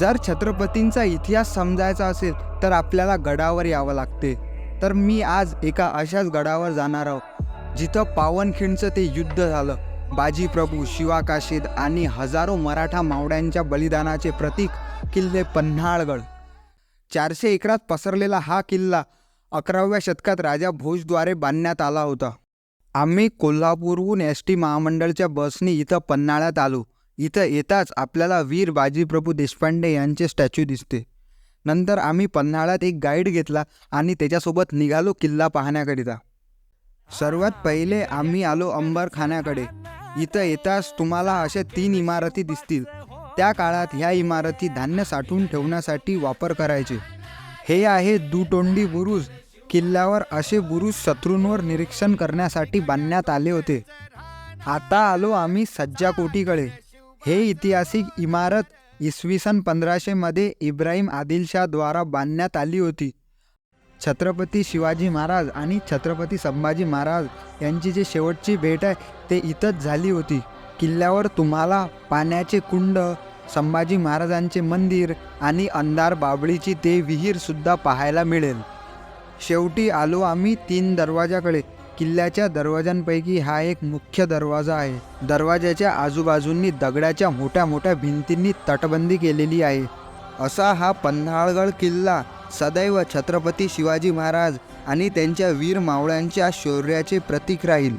जर छत्रपतींचा इतिहास समजायचा असेल तर आपल्याला गडावर यावं लागते. तर मी आज एका अशाच गडावर जाणार आहोत जिथं पावनखिंडचं ते युद्ध झालं. बाजीप्रभू शिवाकाशीद आणि हजारो मराठा मावड्यांच्या बलिदानाचे प्रतीक किल्ले पन्हाळगड. चारशे एकरात पसरलेला हा किल्ला अकराव्या शतकात राजा भोजद्वारे बांधण्यात आला होता. आम्ही कोल्हापूरहून एस टी महामंडळच्या बसने इथं पन्हाळ्यात आलो. इथं येताच आपल्याला वीर बाजीप्रभू देशपांडे यांचे स्टॅच्यू दिसते. नंतर आम्ही पन्हाळ्यात एक गाईड घेतला आणि त्याच्यासोबत निघालो किल्ला पाहण्याकरिता. सर्वात पहिले आम्ही आलो अंबरखान्याकडे. इथं येताच तुम्हाला अशा तीन इमारती दिसतील. त्या काळात ह्या इमारती धान्य साठवून ठेवण्यासाठी वापर करायचे. हे आहे दुतोंडी बुरुज. किल्ल्यावर असे बुरुज शत्रूंवर निरीक्षण करण्यासाठी बांधण्यात आले होते. आता आलो आम्ही सज्जाकोटीकडे. हे ऐतिहासिक इमारत इसवी सन पंधराशेमध्ये इब्राहिम आदिलशाहद्वारा बांधण्यात आली होती. छत्रपती शिवाजी महाराज आणि छत्रपती संभाजी महाराज यांची जी शेवटची भेट आहे ते इथंच झाली होती. किल्ल्यावर तुम्हाला पाण्याचे कुंड संभाजी महाराजांचे मंदिर आणि अंधार बाबळीची ते विहीरसुद्धा पाहायला मिळेल. शेवटी आलो आम्ही तीन दरवाजाकडे. किल्ल्याच्या दरवाजांपैकी हा एक मुख्य दरवाजा आहे. दरवाजाच्या आजूबाजूंनी दगडाच्या मोठ्या मोठ्या भिंतींनी तटबंदी केलेली आहे. असा हा पन्हाळगड किल्ला सदैव छत्रपती शिवाजी महाराज आणि त्यांच्या वीर मावळ्यांच्या शौर्याचे प्रतीक राहील.